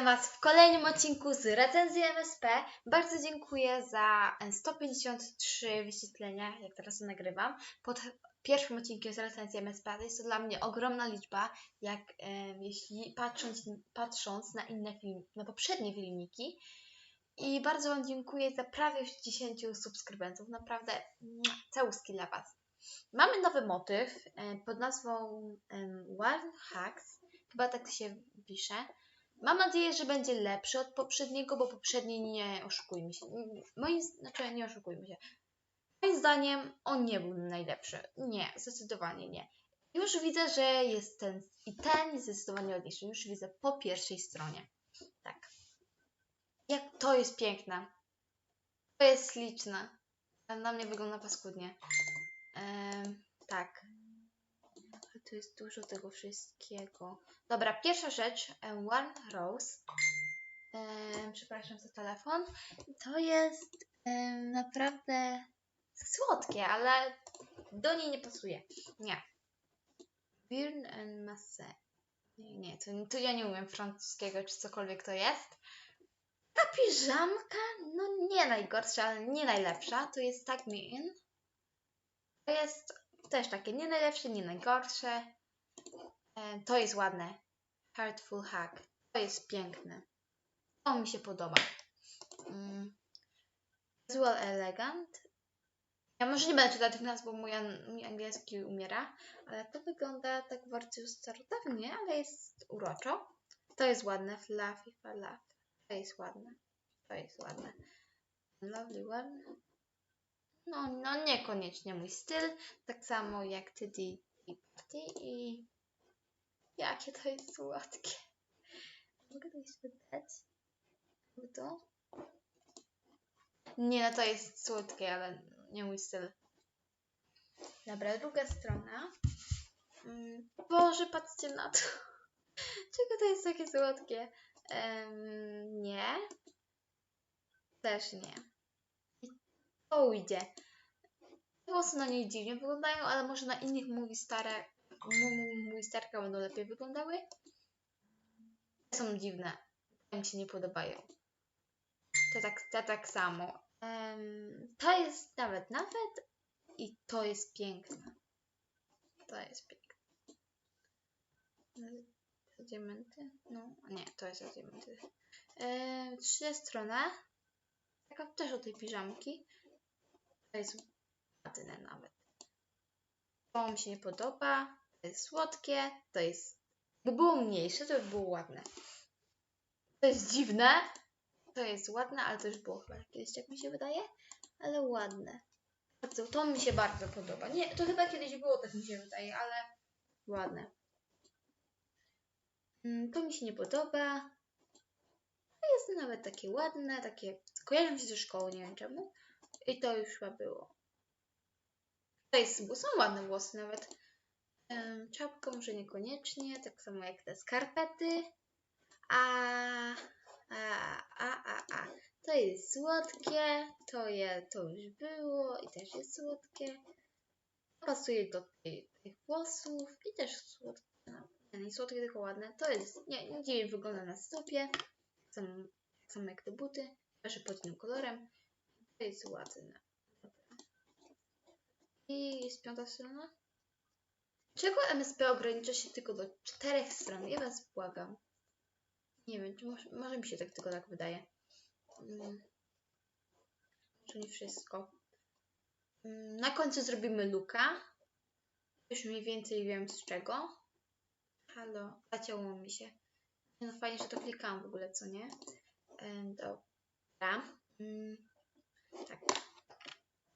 Witam Was w kolejnym odcinku z recenzji MSP. Bardzo dziękuję za 153 wyświetlenia, jak teraz to nagrywam. Pod pierwszym odcinkiem z recenzji MSP to jest to dla mnie ogromna liczba, jak em, jeśli patrząc, patrząc na inne film, na poprzednie filmiki. I bardzo Wam dziękuję za prawie już 10 subskrybentów. Naprawdę całuski dla Was. Mamy nowy motyw e, pod nazwą em, One Hacks. Chyba tak się pisze. Mam nadzieję, że będzie lepszy od poprzedniego, bo poprzedni nie oszukujmy się. Moim, znaczy nie oszukujmy się. Moim zdaniem on nie był najlepszy. Nie, zdecydowanie nie. Już widzę, że jest ten i ten jest zdecydowanie ładniejszy. Już widzę po pierwszej stronie. Tak. Jak to jest piękne. To jest śliczne. Na mnie wygląda paskudnie. Em, tak. Tu jest dużo tego wszystkiego. Dobra, pierwsza rzecz, em, One Rose. Em, przepraszam za telefon. To jest em, naprawdę słodkie, ale do niej nie pasuje. Nie. Birn and Masse. Nie, nie, to, to ja nie umiem francuskiego, czy cokolwiek to jest. Ta piżamka, no nie najgorsza, ale nie najlepsza. To jest tak Me In. To jest też takie nie najlepsze, nie najgorsze. E, To jest ładne. Heartful Hack. To jest piękne. To mi się podoba. Mm. Casual Elegant. Ja może nie będę czytać tych nazw, bo mój, mój angielski umiera, ale to wygląda tak bardzo starodawnie, ale jest uroczo. To jest ładne. Fluffy Falafel. To jest ładne. To jest ładne. Lovely one. No, no niekoniecznie mój styl. Tak samo jak Teddy i Party i jakie to jest słodkie. Mogę to jeszcze dać? To? Nie, no to jest słodkie, ale nie mój styl. Dobra, druga strona. Mm, Boże, patrzcie na to. Czego to jest takie słodkie? Em, nie. Też nie. Ujdzie. Włosy na niej dziwnie wyglądają, ale może na innych mówi stare, mój starka będą lepiej wyglądały. Są dziwne. Mi się nie podobają. To tak, to tak samo. Em, to jest nawet, nawet i to jest piękne. To jest piękne. Za diamenty? No, nie, to jest za diamenty. E, trzecia strona. Taka też o tej piżamki. To jest ładne nawet. To mi się nie podoba. To jest słodkie. To jest... Gdyby było mniejsze, to by było ładne. To jest dziwne. To jest ładne, ale to już było chyba kiedyś, jak mi się wydaje. Ale ładne. Bardzo, to mi się bardzo podoba. Nie, to chyba kiedyś było, tak mi się wydaje, ale ładne. Mm, To mi się nie podoba. Jest nawet takie ładne, takie... Kojarzą się ze szkoły, nie wiem czemu. I to już chyba było. To jest, są ładne włosy nawet. Em, Czapka może niekoniecznie, tak samo jak te skarpety. A, a, a, a, a. To jest słodkie, to, je, to już było i też jest słodkie. Pasuje do tej, tych włosów i też słodkie. No, nie słodkie, tylko ładne. To jest, nie, nie dziwnie wygląda na stopie. Tak samo, samo jak te buty. Też pod tym kolorem. To jest ładne. I jest piąta strona. Czego MSP ogranicza się tylko do czterech stron? Ja was błagam. Nie wiem, może, może mi się tak tylko tak wydaje. Mm. To nie wszystko. Mm, Na końcu zrobimy luka. Już mniej więcej wiem z czego. Halo, zacięło mi się. No fajnie, że to klikałam w ogóle, co nie? Dobra. Mm, Tak.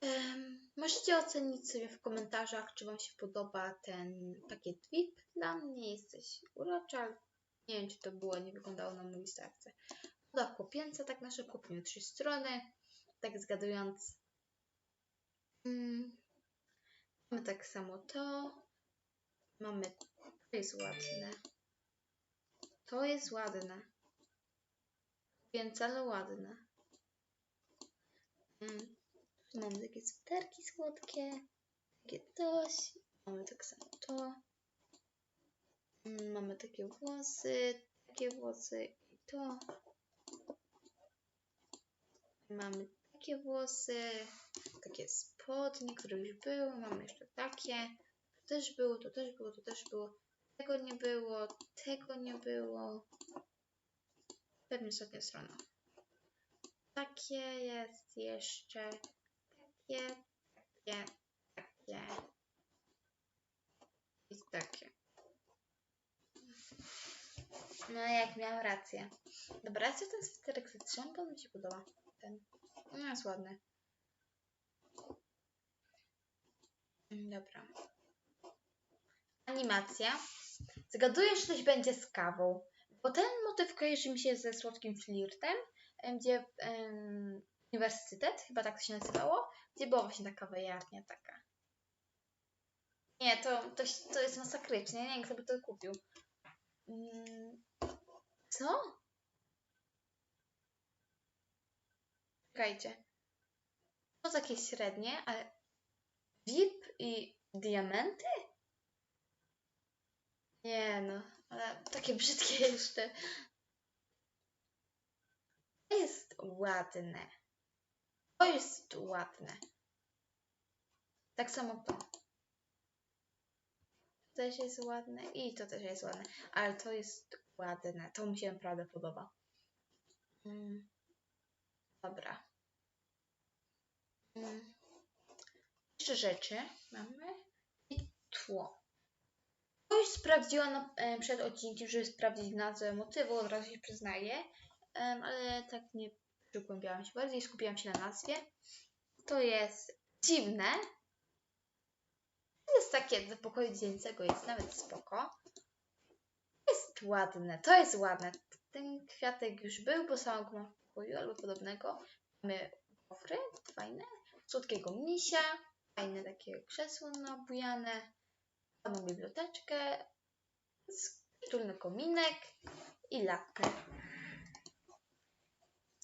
Em, Możecie ocenić sobie w komentarzach, czy Wam się podoba ten pakiet VIP. Dla mnie jesteś urocza. Nie wiem, czy to było, nie wyglądało na mojej starce. Woda chłopięca, tak na szybko, trzy strony. Tak zgadując. Mm, mamy tak samo to. Mamy. To jest ładne. To jest ładne. Więc ale ładne. Mm. Mamy takie sweterki słodkie. Takie coś. Mamy tak samo to. Mm, Mamy takie włosy, takie włosy i to. Mamy takie włosy, takie spodnie, które już były. Mamy jeszcze takie. To też było, to też było, to też było. Tego nie było, tego nie było. Pewnie ostatnia strona. Takie jest jeszcze. Takie, takie, takie. I takie. No jak miałam rację. Dobra, co ten sweterek ze strzępą mi się podoba. Ten. No jest ładny. Mm, Dobra. Animacja. Zgaduję, że coś będzie z kawą. Bo ten motyw kojarzy mi się ze słodkim flirtem, em, gdzie em, uniwersytet, chyba tak to się nazywało, gdzie była właśnie taka kawiarnia taka. Nie, to, to, to jest masakryczne. Nie wiem, kto by to kupił. Mm, Co? Czekajcie. To takie średnie, ale VIP i diamenty? Nie no, ale takie brzydkie jeszcze. Jest ładne. To jest ładne. Tak samo to. To też jest ładne i to też jest ładne. Ale to jest ładne. To mi się naprawdę podoba. Mm. Dobra. Mm. Jeszcze rzeczy mamy. I tło. To już sprawdziłam na, e, przed odcinkiem, żeby sprawdzić nazwę motywu, od razu się przyznaję. Ale tak nie przygłębiałam się bardziej, skupiłam się na nazwie. To jest dziwne. To jest takie do pokoju dziecięcego, jest nawet spoko. Jest ładne, to jest ładne. Ten kwiatek już był, bo sam go mam w pokoju albo podobnego. Mamy gofry, fajne. Słodkiego misia, fajne takie krzesło nabujane. Mamy biblioteczkę, przytulny kominek i latkę.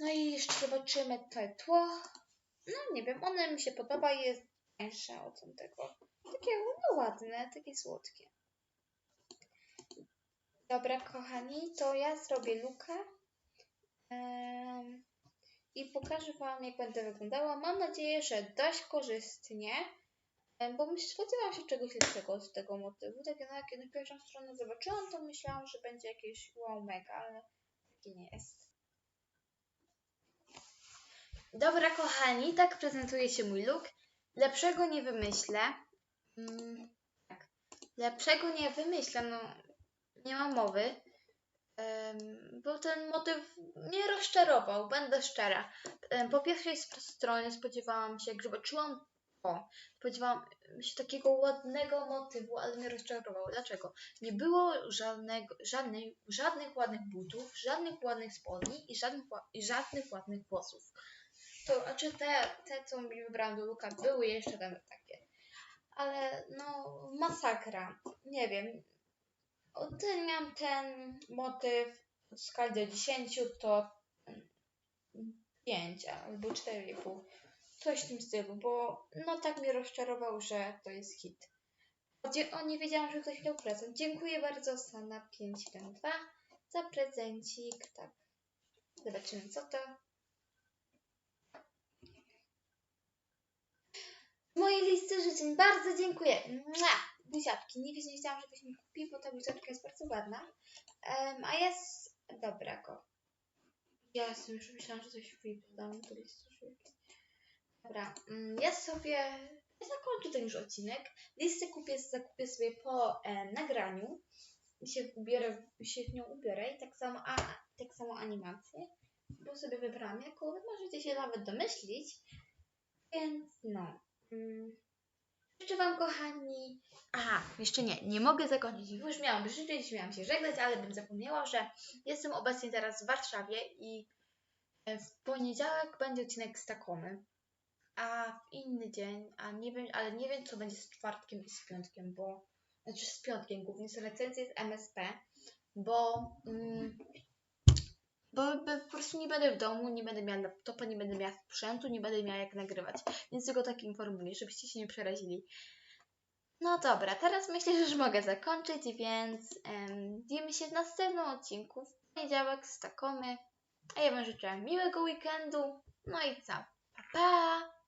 No i jeszcze zobaczymy to tło. No nie wiem, one mi się podoba i jest tańsze od tamtego. Takie no ładne, takie słodkie. Dobra, kochani, to ja zrobię lukę. Em, I pokażę Wam, jak będę wyglądała. Mam nadzieję, że dość korzystnie, bo spodziewałam się czegoś lepszego z tego motywu. Tak jak na pierwszą stronę zobaczyłam, to myślałam, że będzie jakieś wow mega, ale takie nie jest. Dobra, kochani, tak prezentuje się mój look. Lepszego nie wymyślę. Mm, tak. Lepszego nie wymyślę, no nie ma mowy. Em, bo ten motyw mnie rozczarował, będę szczera. Em, po pierwszej stronie spodziewałam się, jak zobaczyłam to, spodziewałam się takiego ładnego motywu, ale mnie rozczarował. Dlaczego? Nie było żadnego, żadnej, żadnych ładnych butów, żadnych ładnych spodni i żadnych, i żadnych ładnych włosów. To, a czy te, te, co mi wybrałam do luka, były jeszcze tam takie. Ale no, masakra. Nie wiem. Oceniam ten motyw w skali do 10 to 5 albo 4,5. Coś w tym stylu, bo no tak mnie rozczarował, że to jest hit. O, nie wiedziałam, że ktoś miał prezent. Dziękuję bardzo Sana 572 za prezencik. Tak. Zobaczymy co to. Mojej listy życzeń bardzo dziękuję. Mua! Buziaczki. Nie wiedziałam, że ktoś mi kupi, bo ta buziaczka jest bardzo ładna. Em, a jest... Dobra, go. Ja sobie już myślałam, że coś wypadam do listy życzeń. Dobra, mm, ja sobie... Zakończę ten już odcinek. Listę kupię, zakupię sobie po e, nagraniu. Się, ubiorę, się w nią ubiorę i tak samo, a, tak samo animację. Bo sobie wybrałam jaką, wy możecie się nawet domyślić. Więc no. Mm. Życzę Wam, kochani. Aha, jeszcze nie, nie mogę zakończyć. Już miałam życzyć, miałam się żegnać, ale bym zapomniała, że jestem obecnie teraz w Warszawie i e, w poniedziałek będzie odcinek z Takomy. A w inny dzień, a nie wiem, ale nie wiem, co będzie z czwartkiem i z piątkiem, bo znaczy z piątkiem głównie są recenzje z MSP, bo mm, bo, po prostu nie będę w domu, nie będę miała laptopa, nie będę miała sprzętu, nie będę miała jak nagrywać. Więc tylko tak informuję, żebyście się nie przerazili. No dobra, teraz myślę, że już mogę zakończyć, więc widzimy się w następnym odcinku w poniedziałek z Takomy. A ja Wam życzę miłego weekendu. No i co? Pa, pa!